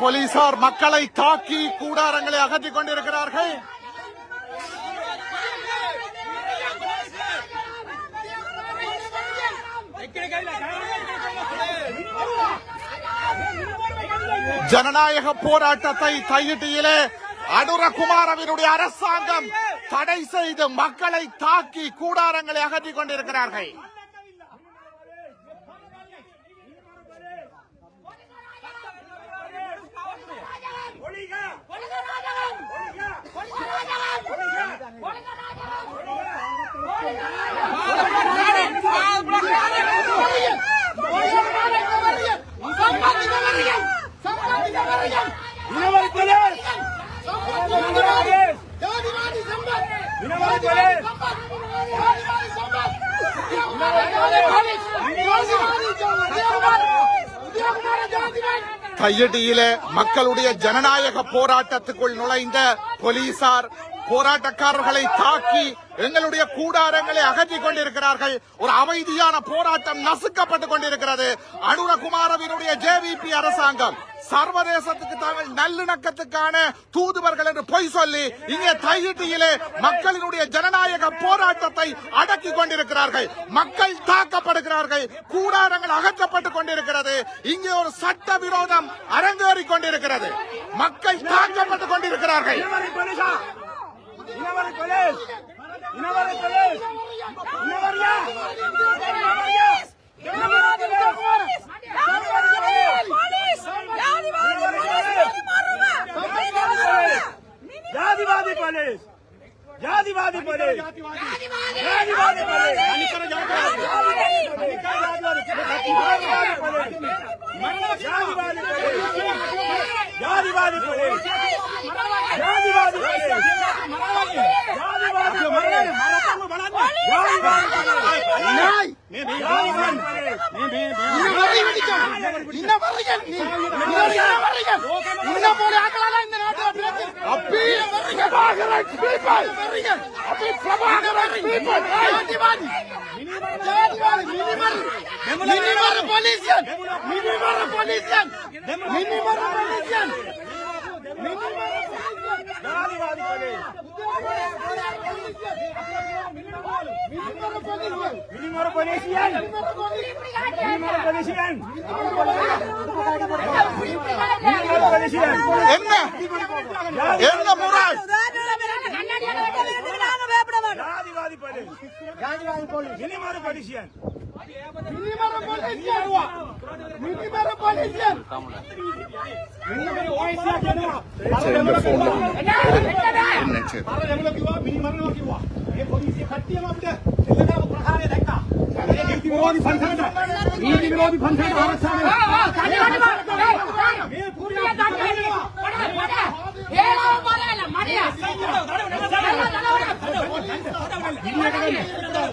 போலீசார் மக்களை தாக்கி கூடாரங்களை அகற்றிக் கொண்டிருக்கிறார்கள். ஜனநாயக போராட்டத்தை தையிட்டியிலே அனுரகுமாரவினுடைய அரசாங்கம் தடை செய்து மக்களை தாக்கி கூடாரங்களை அகற்றிக் கொண்டிருக்கிறார்கள். கையடியிலே மக்களுடைய ஜனநாயக போராட்டத்துக்குள் நுழைந்த போலீசார் போராட்டக்காரர்களை தாக்கி எங்களுடைய கூடாரங்களை அகற்றிக் கொண்டிருக்கிறார்கள். ஒரு அமைதியான போராட்டம் நசுக்கப்பட்டுக் கொண்டிருக்கிறது. அனுரகுமாரவினுடைய ஜேவிபி அரசாங்கம் சர்வதேசத்துக்கு தாங்கள் நல்லிணக்கத்துக்கான தூதுவர்கள் என்று பொய் சொல்லி இங்கே தையிட்டியிலே மக்களினுடைய ஜனநாயக போராட்டத்தை அடக்கிக் கொண்டிருக்கிறார்கள். மக்கள் தாக்கப்படுகிறார்கள். கூடாரங்கள் அகற்ற இங்கே ஒரு சட்ட விரோதம் அரங்கேறி கொண்டிருக்கிறது மக்கள் தாக்கப்பட்டுக் கொண்டிருக்கிறார்கள். ಜಾತಿವಾದಿ ಪಡೆ ಜಾತಿವಾದಿ ಪಡೆ ಅನಿಕರ ಜಾತಿವಾದಿ ಅನಿಕರ ಜಾತಿವಾದಿ ಪಡೆ ಜಾತಿವಾದಿ ಪಡೆ ಜಾತಿವಾದಿ ಪಡೆ ಜಾತಿವಾದಿ ಪಡೆ ಜಾತಿವಾದಿ ಪಡೆ ಜಾತಿವಾದಿ இன்னும் போல ஜாதிவாதி போலீஸ் ஜாதிவாதி போலீஸ் ஜாதிவாதி போலீஸ் ஜாதிவாதி போலீஸ் ஜாதிவாதி போலீஸ் ஜாதிவாதி என்ன என்ன ஜாதிவாதி police minimum politician minimum politician minimum voice యాకెనవ చెంద ఫోన్ నెక్స్ట్ అరే ఎవలో కివా మినిమం ఎవలో కివా ఏ పొలిసి కట్టి ఏమ అప్డే ఎల్లగా ప్రకారే దక్క ఏ నీతి విరోధి ఫంక్షన్ నీతి విరోధి ఫంక్షన్ ఆరక్షణ ఏ పూర్తి దక్క ఏ లోపల మరియా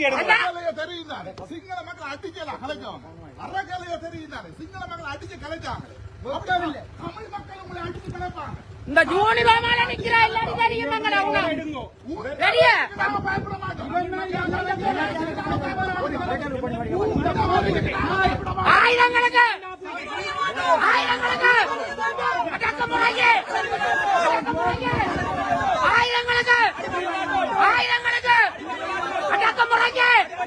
எடுங்க அறக்கலைய தெரியும் தானே சிங்கள மக்கள் அடிக்கலாம் கலைச்சவங்க அறக்கலைய தெரியும் தானே சிங்கள மக்கள் அடிச்சு கலைச்சாங்க தமிழ் மக்கள் உங்களை அடிச்சு கலைப்பாங்க இந்த ஜூனி ரோமால நிக்கிறா எல்லாரும் தெரியும் பெரிய ஆயுதங்களுக்கு ஆயுதங்களுக்கு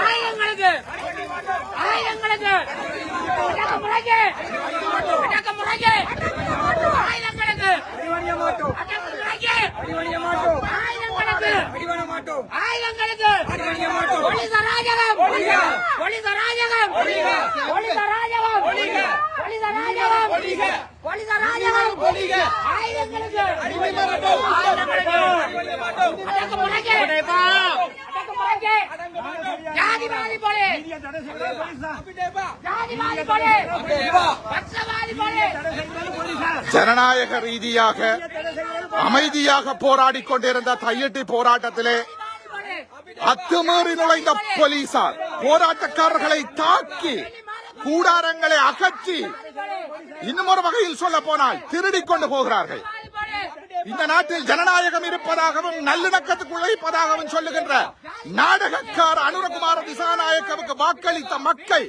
ஆயிரங்களுக்கு ஆயிரங்களுக்கு முறைக்கு அடக்க முறைக்கு ஆயிரங்களுக்கு ஆயிரங்களுக்கு ஒளிசராஜகம் தடை போலீஸ் தான். ஜனநாயக ரீதியாக அமைதியாக போராடி கொண்டிருந்த தையிட்டி போராட்டத்திலே அத்துமீறி நுழைந்த போலீசார் போராட்டக்காரர்களை தாக்கி கூடாரங்களை அகற்றி இன்னும் ஒரு வகையில் சொல்ல போனால் திருடிக் கொண்டு போகிறார்கள். இந்த நாட்டில் ஜனநாயகம் இருப்பதாகவும் நல்லிணக்கத்துக்குள்ள இருப்பதாகவும் சொல்லுகின்ற நாடகக்கார அனுரகுமார திசாநாயக்கவுக்கு வாக்களித்த மக்கள்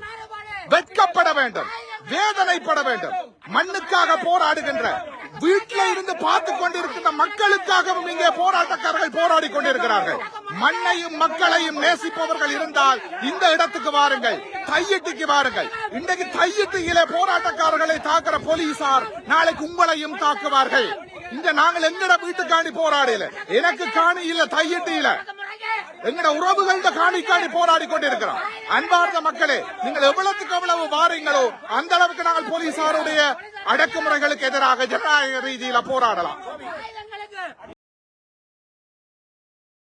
வெட்கப்பட வேண்டும் வேதனைப்பட வேண்டும். மண்ணுக்காக போராடுகின்ற வீட்டில இருந்து பார்த்து கொண்டிருக்கின்ற மக்களுக்காகவும் இங்கே போராட்டக்காரர்கள் போராடி கொண்டிருக்கிறார்கள். மண்ணையும் மக்களையும் நேசிப்பவர்கள் இருந்தால் இந்த இடத்துக்கு வாருங்கள் தையிட்டுக்கு வாருங்கள். இன்றைக்கு தையிட்டியிலே போராட்டக்காரர்களை தாக்குற போலீசார் நாளைக்கு உங்களையும் தாக்குவார்கள். இந்த நாங்கள் எங்கட வீட்டுக்காணி போராடல? எனக்கு காணி இல்ல தையிட்டு இல்ல. எங்கட உறவுகள்ட காணி காணி போராடி கொண்டிருக்கிறோம். அன்பார்ந்த மக்களே நீங்கள் எவ்வளவுக்கு எவ்வளவு வாரீங்களோ அந்த அளவுக்கு நாங்கள் போலீசாருடைய அடக்குமுறைகளுக்கு எதிராக ஜனநாயக ரீதியில போராடலாம்.